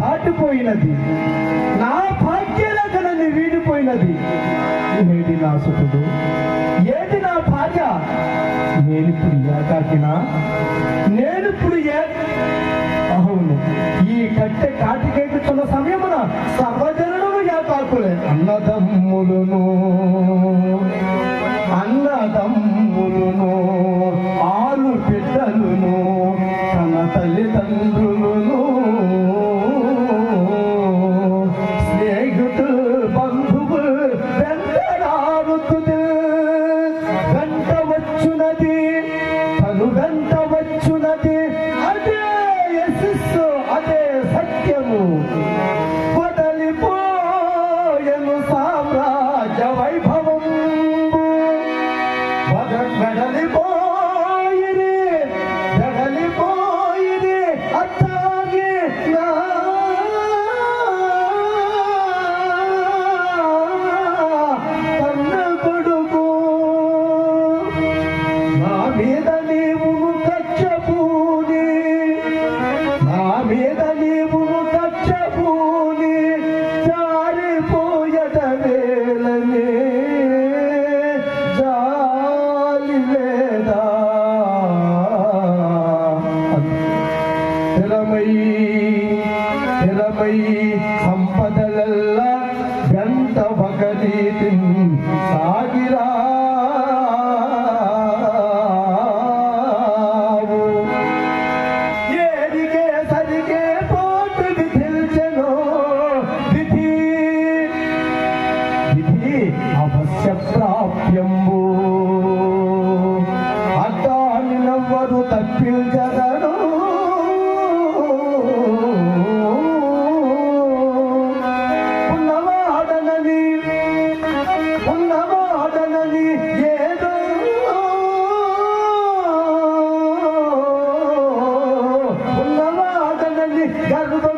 దాటిపోయినది. నా భాగ్యలగనని వీడిపోయినది. ఏది నా సుఖుడు? ఏది నా భార్య? నేనిప్పుడు ఏకాకినా? నేనిప్పుడు ఏ అవును ఈ కట్టె తల్లిదండ్రులను స్నేహితులు బంధువు వెంటరాడుతుంది వెంట వచ్చునది తను వెంట వచ్చునది అదే యశస్సు అదే సత్యము. వదలిపోయను సామ్రాజ్య స్థిరమై స్థిరమై సంపదలల్ల గంట ఒకరీతి సాగిరావు ఏదిగే సరిగే పోటు విధిల్చెను విధి. విధి అవశ్య ప్రాప్యంబు అడ్డాన్ని నవ్వరు తప్పించగను Carlos